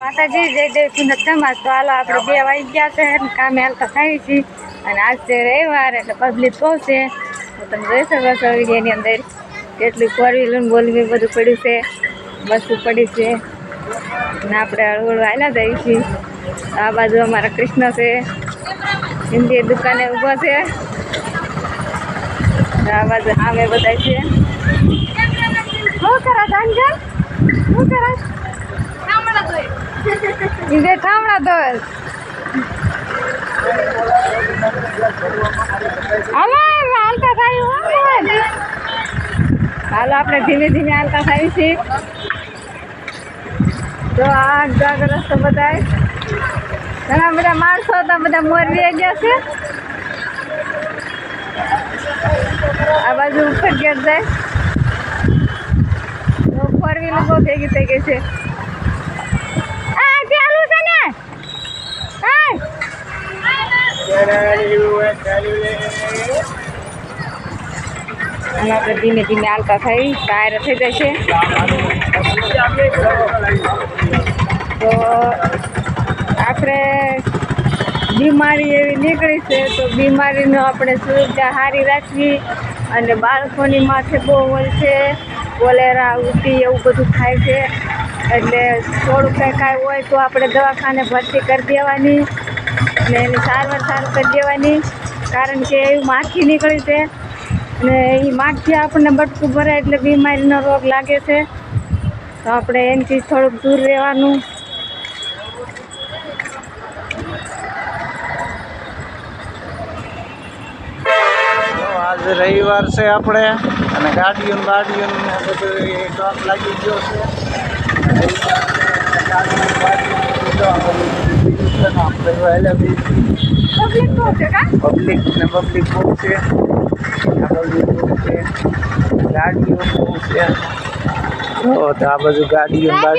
માતાજી, જય દેવ નથી સમાજ તો હાલો આપણે બે વાગી ગયા છે કામે હાલતા થાય છે અને આજ છે રવિવાર, એટલે પબ્લિક બહુ છે. તમે જોઈ શકો છો વિડીયોની અંદર કેટલી ફોર વ્હીલર બોલવી બધું પડ્યું છે. બસ પડી છે. અને આપણે હળવળ હાલ્યા જઈએ છીએ. આ બાજુ અમારા કૃષ્ણ છે. હિન્દી દુકાને ઊભો છે. આ બાજુ આમે બધા છે. શું કરો અંજલ. શું કરો ઇધે થામણા તો હાલો હાલતા થાય હાલો, આપણે ધીમે ધીમે હાલતા થાય છે તો આ ગાગ રસ્તો બધાય. ઘણા બધા માણસો હતા, બધા મોરવી ગયા છે. આ બાજુ ઉપર ગેટ જાય. તો ફોર વ્હીલર બહુ ભેગી થઈ ગઈ છે. અને આપણે ધીમે ધીમે હાલતા થઈ, ટાયર થઈ જશે. તો આપણે બીમારી એવી નીકળી છે, તો બીમારીનો આપણે સુવિધા સારી રાખવી અને બાળકોની માથે બહુ હોય છે, કોલેરા ઉલટી એવું બધું થાય છે. એટલે થોડું કંઈ કાંઈ હોય તો આપણે દવાખાને ભરતી કરી દેવાની. અને એની સારવાર સારું કરી દેવાની. કારણ કે એવું માખી નીકળી છે. અને એ માખી આપણને બટકું ભરાય એટલે બીમારીનો રોગ લાગે છે. તો આપણે એનાથી થોડુંક દૂર રહેવાનું. આજે રવિવાર છે આપણે. અને ગાડીઓ ને બધું ટોક લાગી ગયો છે ગાડીઓ ને બાડીઓ ને બધું આ બધું બીજું છે આપણે બી પબ્લિક બહુ છે કા? પબ્લિક ને પબ્લિક બહુ છે. બહુ છે. ગાડીઓ બહુ છે. તો તો આ બધું ગાડીઓ છે,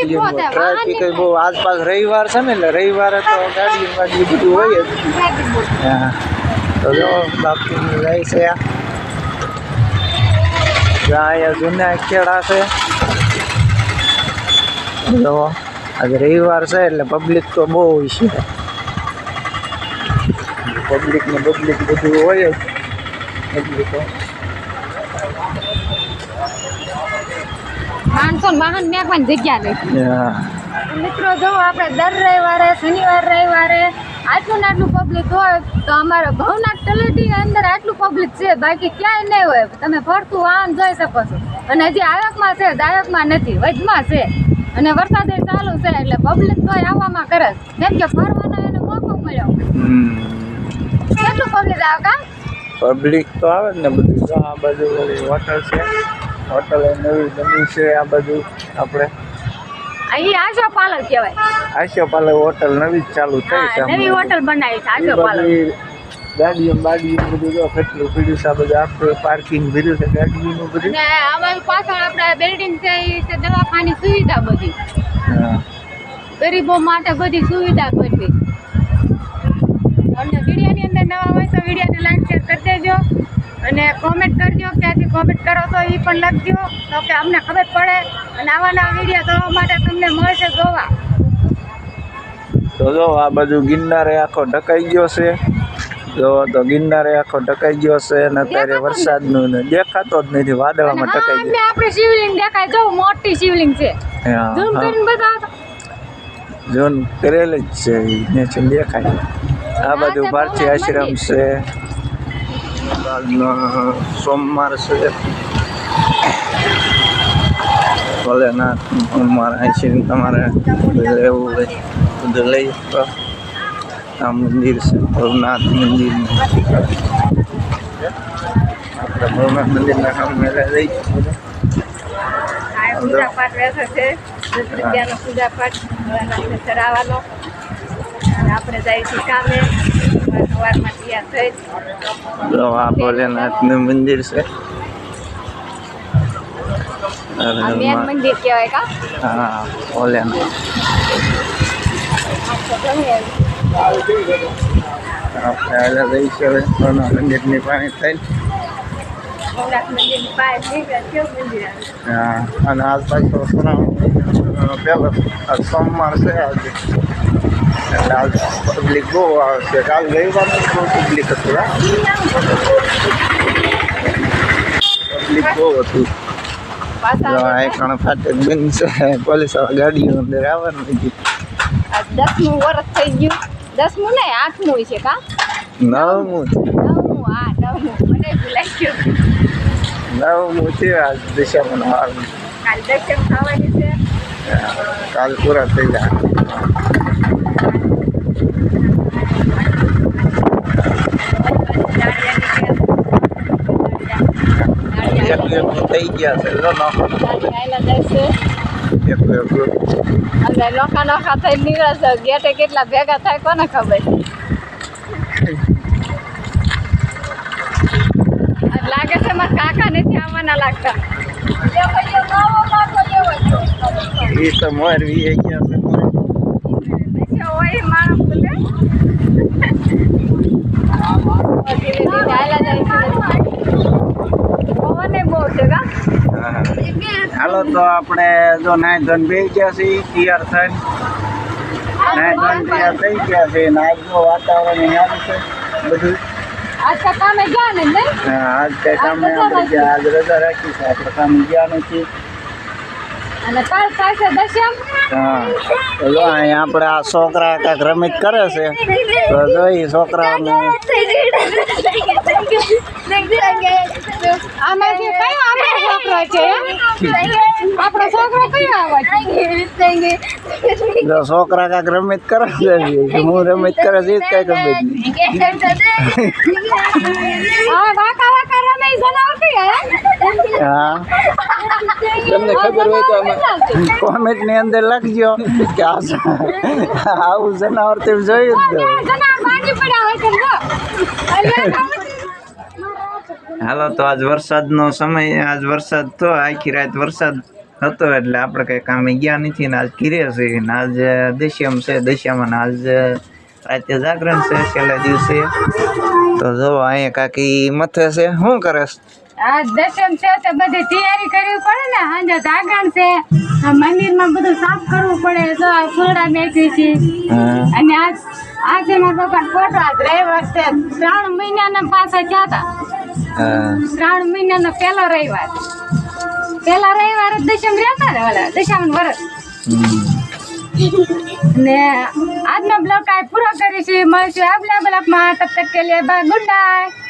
ટ્રાફિક બહુ આસપાસ રવિવાર છે ને એટલે રવિવારે તો ગાડીઓ ને બાડીઓ બધું હોય જ. હા તો જો બાપુની જાય છે. અહીંયા જૂના ખેડા છે. જો આજે રવિવાર છે એટલે પબ્લિક તો બહુ છે. પબ્લિક ને પબ્લિક બધું હોય જ. તો માણસો વાહન મેકવાની જગ્યા નથી. મિત્રો જો આપણે દર રવિવારે શનિવાર રવિવારે આટલું ને આટલું પબ્લિક હોય તો અમારા ભવનાથ તલેટી અંદર આટલું પબ્લિક છે બાકી ક્યાંય નહીં હોય. તમે ફરતું વાહન જોઈ શકો છો. અને હજી આવકમાં છે દાયકમાં નથી વચમાં છે. અને વરસાદ ચાલુ છે એટલે પબ્લિક તો આવવામાં કરે જેમ કેમ કે ફરવાનો એને મોકો મળ્યો. કેટલું પબ્લિક આવે કા પબ્લિક તો આવે ને બધું. જો આ બાજુ હોટલ છે. હોટલ નવી બની છે આ બાજુ આપણે. અહીં આશો પાર્લર કહેવાય. આશા પાલે હોટલ નવી જ ચાલુ થઈ છે નવી હોટલ બનાવી છે આશો પાર્લર. ગાડીઓ બાડીઓ બધું જો કેટલું પીડ્યું છે આ બધું આપણે પાર્કિંગ ભર્યું છે ગાડીઓનું બધું. અમારી પાછળ આપણે બિલ્ડિંગ છે એ છે દવાખાની સુવિધા બધી. ગરીબો માટે બધી સુવિધા કરવી. અને વિડીયોની અંદર નવા હોય તો વિડીયોને લાઈક શેર કરી દેજો અને કોમેન્ટ કરજો. ક્યાંથી કોમેન્ટ કરો તો એ પણ લખજો. તો કે અમને ખબર પડે અને આવા નવા વીડિયો જોવા માટે તમને મળશે જોવા. તો જો આ બાજુ ગિરનારે આખો ઢકાઈ ગયો છે. જો તો ગિરનારે આખો ઢકાઈ ગયો છે અને અત્યારે વરસાદ વરસાદનું ને દેખાતો જ નથી વાદળામાં ઢકાઈ અમને આપણે શિવલિંગ દેખાય. જો મોટી શિવલિંગ છે. ગયો ઝૂમ કરીને બતાવો જોન કરેલી જ છે ને દેખાય. આ બાજુ ભારતીય આશ્રમ છે. સોમવાર છે. ભોલેનાથ સોમવાર આશ્રમ તમારે લેવું હોય બધું લઈ શકો આ મંદિર છે ભવનાથ મંદિર આપણે ભવનાથ મંદિરના સામે લઈ આ પૂજા પાઠ રહેશે છે. દસ પૂજા પાઠ ચડાવવાનો. અને આપણે જઈએ છીએ કામે સવારમાં તૈયાર થઈ. જો આ ભોલેનાથનું મંદિર છે. અરે આ મેન માં- મંદિર કહેવાય કા? હા ભોલેનાથ. આ તો ગમે એમ. આપણે હાલે રહી છે હવે. ભવનાથ મંદિરની પાણી થઈ ભવનાથ મંદિરની પાસે નીકળે. કેવું મંદિર આવે હા અને આસપાસ તો સોના શ્રાવણનો પહેલો આજ સોમવાર છે આજે. બહુ આવે છે કાલ રવિવારનું બહુ પબ્લિક હતું હા પબ્લિક બહુ હતું આ એકણ ફાટક બંધ છે પોલીસ ગાડીઓ અંદર આવવાનું નથી આ દસમું વર્ષ થઈ ગયું દસમું નહીં આઠમું છે કા નવમું. નવમું હા નવમું મને ભૂલાઈ ગયું નવમું છે આજ દિશામાં હાલ કાલ દશમ થવાની છે કાલ પૂરા થઈ જાય થઈ ગયા છે. એક એક અને નોખા નોખા થઈ નીકળે છે ગેટે કેટલા ભેગા થાય કોને ખબર? આ લાગે છે મારા કાકા નથી આવવાના લાગતા. એ તો મોર વી ગયા છે મોર. પછી હોય માણસ બોલે ધીરે ધીરે હાલ્યા જાય છે. હાલો તો આપણે જો નાય ધન બે ગયા છે તૈયાર થઈને. નાય ધન તૈયાર થઈ ગયા છે ને આજનું વાતાવરણ સારું છે બધું. આજ કામે ગયા ને હા, આજ કામ આપણે આજ રજા રાખી છે આપણે કામ ગયા નથી. અને દશમ. હા. જો અહીંયા આપણે આ છોકરા કાંઈક રમત કરે છે. તો જો એ છોકરાઓને આમાંથી કયો આપણો છોકરો છે આપણો છોકરો કયો આવે છે? જો છોકરા કાંઈક રમત કરે છે હું રમત કરે છે જ કઈ ખબર નહીં હા વાકા રમે હા. તમને ખબર હોય તો આમાં કોમેન્ટની અંદર લખજો કે આવું જનાવર તેમ જોયું જ હાલો તો આજ વરસાદનો સમય આજ વરસાદ તો આખી રાત વરસાદ હતો એટલે આપણે કઈ કામે ગયા નથી ને આજ ઘીરે છે. ને આજ દશ્યમ છે દશ્યામાં ને આજ રાતે જાગરણ છે છેલ્લા દિવસે. તો જો અહીંયા કાકી મથે છે. શું કરે? આ દશમ છે તો બધી તૈયારી કરવી પડે ને સાંજે જાગરણ છે. આ મંદિરમાં બધું સાફ કરવું પડે તો આ ફૂલડા મેચી છે. અને આજ આજે મારા પપ્પા ફોટો આજ રવિવાર છે. ત્રણ મહિનાના પાછા ગયા હતા ત્રણ મહિનાનો પહેલો રવિવાર. પહેલા રવિવાર જ દશમ રહેતા ને ઓલા દશામન વર્ષ ને આજનો બ્લોક આ પૂરો કરીશું. મળશું આગલા બ્લોગમાં તબ તક કે લે બાય ગુડ નાઇટ